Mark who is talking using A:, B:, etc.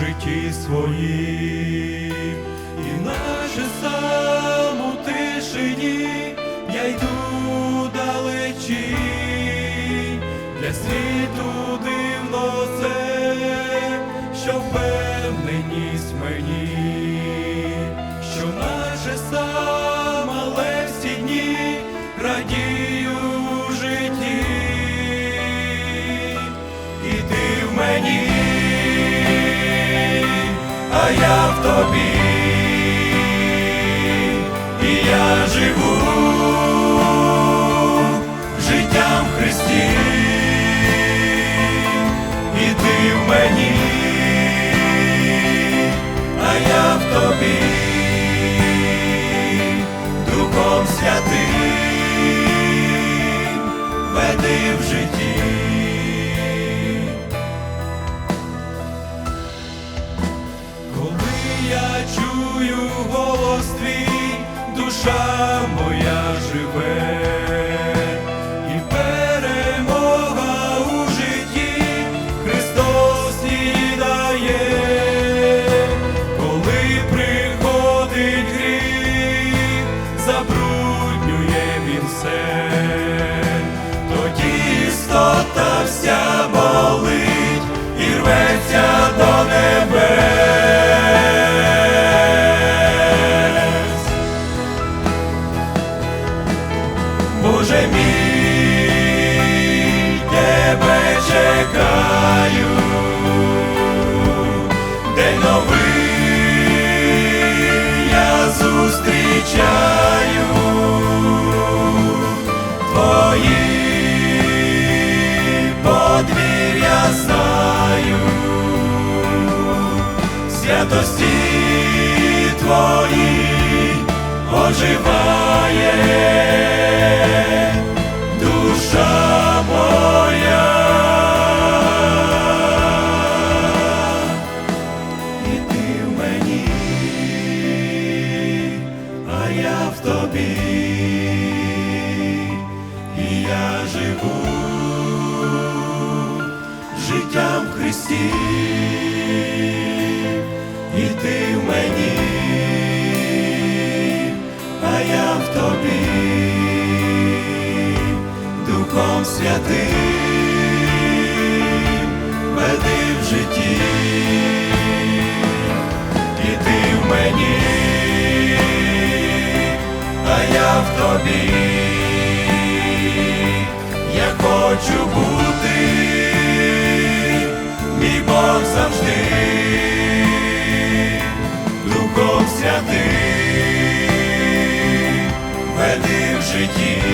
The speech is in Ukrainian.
A: житті своїм, і наче сам у тишині я йду далечі, для світу дивно це, що впевненість мені, що наче сам, але всі дні радію в житті, і ти в мені, я в тобі, і я живу життям в Христі, і ти в мені, а я в тобі, Духом Святим. Веди в житті. Душа моя зустрічаю. Твої подвір'я знаю, святості твої оживає Христі, і ти в мені, а я в тобі, Духом Святим веди в житті, і ти в мені, а я в тобі, я хочу бути. with you.